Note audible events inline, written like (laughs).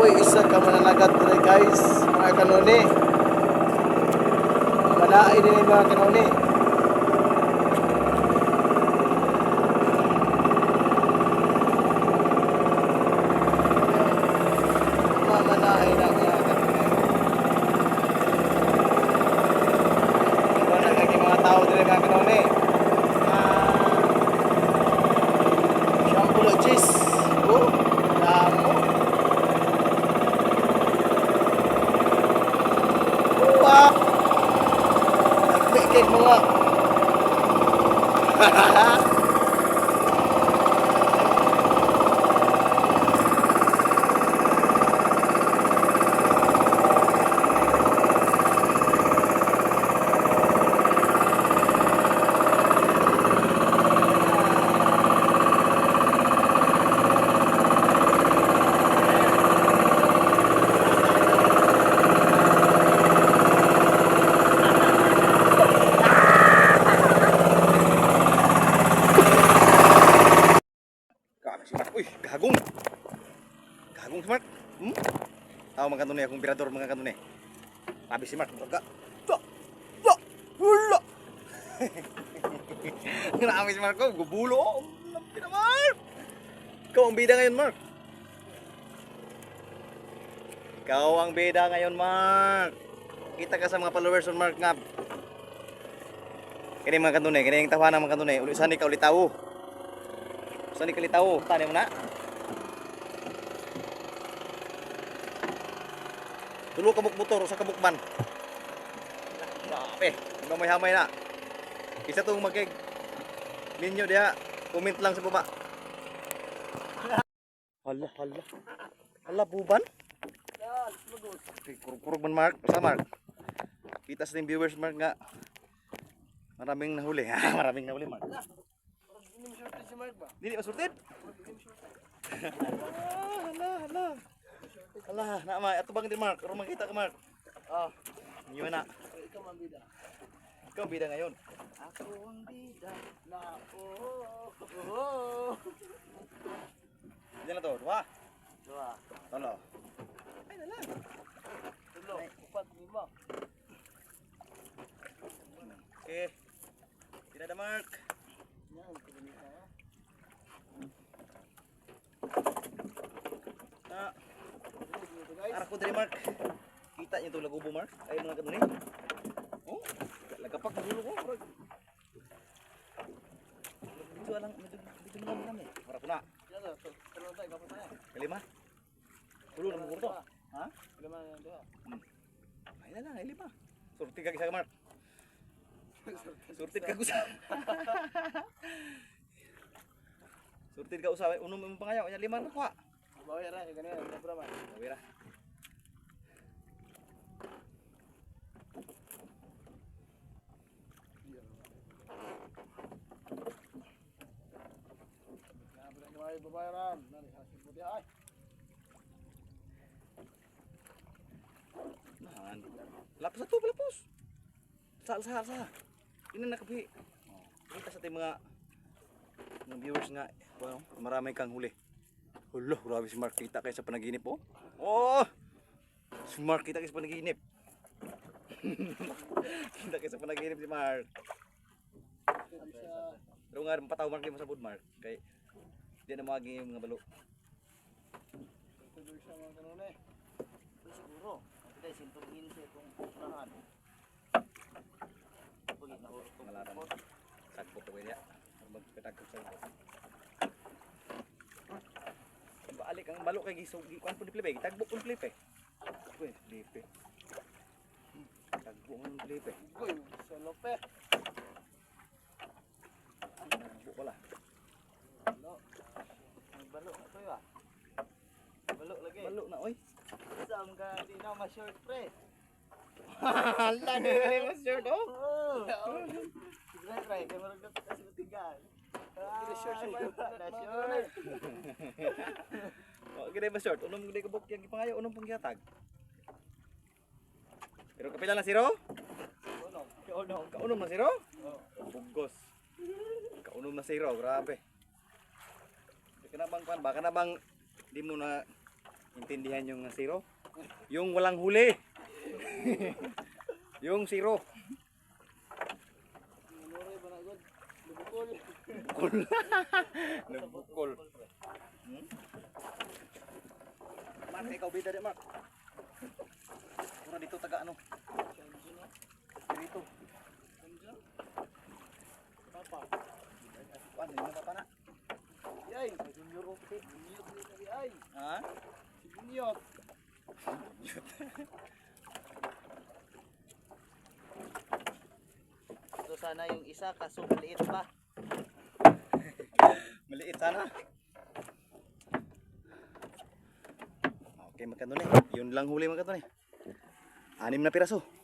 po isa ka mananagat po guys. Mga kanuni. Manain din mga kanuni. Ha ha ha! Mga kanunay, akong birador mga kanunay. Grabe si Mark. Ga. Da. Da. Hula. Grabe si Mark. Oh, gubulo. Lampi na Mark. Ikaw ang bida ngayon, Mark. Ikaw ang bida ngayon, Mark. Kita ka sa mga followers on Mark nga. Kini mga kanunay, kini yung tawanan mga kanunay. Ulit saan ikaw ulit tao. Saan ikaw ulit tao? Tani mo na. Tulo ka motor sa kabukban. Grabe. Hanggang may hamay na. Isa tong magkig. Ninyo dia. Comment lang sa baba. Hala, hala. Hala, buban? Okay, kurug-kurug man, Mark. Basta, Mark. Kita sa ating viewers, Mark, nga. Maraming nahuli. Ha, (laughs) maraming nahuli, Mark. Dili masurtid? (laughs) hala, hala. Hala, na ma, ato bang din Mark? Oro makita ka Mark. Ah, inyo na. Ikaw ang bida. Ikaw bida ngayon. Ako ang bida na oh, (laughs) oh. Diyan na to, dua. Dua, Tolo. tulo, upat, lima. Okay. Tira da Mark. Yan, na. Na, Dito guys. Ara ko diri Mark. Kita niyo to lagubo Mark. Ay mga kaduni. Oh, lagapak na dulo ko. Medyo alang, medyo, medyo mga kami. Para ko na. Tayo. Kalima. Tulo na mo to. Ha? Lima na yan, dua. Ay na lang, ay lima. Surti ka isa Mark. Surtid ka usa. Surtid ka usa. Unom mo pangayaw, nya lima na kuha. Bawa yan, yung ganyan, yung brama. Awira. Nakapila ko ay babayaran. Nari, hasil puti ay. Nahan. Lapos ato, lapos. Sal sal. Ini nakapi. Oh, kita sa ating mga mga viewers nga, well, marami kang huli. Hulo, grabe si Mark kita kayo sa panaginip oh. Oh! Si Mark kita kayo sa panaginip. (laughs) kita kayo sa panaginip si Mark. Pero nga, pataw Mark yung masabod Mark. Kay, di na yung mga balo. Tuloy siya mga kanone. Siguro, kasi tayo sintugin siya itong unahan. Pagit na ko. Pangalaran. Sakpo to kaya. Magpitagkot sa ito. Baalik ang balo kay gisog kuan pud plipe, tagbo pud plipe. Kuy, plipe. Tagbo ang plipe. Uy, sa lope. Tagbo pala. Balo. Ang balo na to ah. Balo lagi. Balo na oy. Saan ka di na ma-short pre? Hala ni mo sure do. Oo. Siguro try kay marag dapat kasi utigan. Ah, short siya na short. O gid ba short, unom gid ka buk yang gipangayo unom pong gihatag. Pero kapila na zero? Uno. Uno. Kaunom na zero? Oh. Bugos. Kaunom na zero, grabe. Baka na bang baka na bang di mo na intindihan yung zero? Yung walang huli. (laughs) yung zero. Manuray ba na god? Lubukol. Bukol. (laughs) Nagbukol. Hmm? Mark, ikaw bida di, Mark. Pura dito taga ano? Dito. Papa. Ano, yung papa na? Yay, junior ko. Junior ko ay. Ha? Junior. Ito sana yung isa kaso maliit pa. (laughs) Maliit sana. Okay, magkano ni? Yun lang huli magkano ni? Anim na piraso.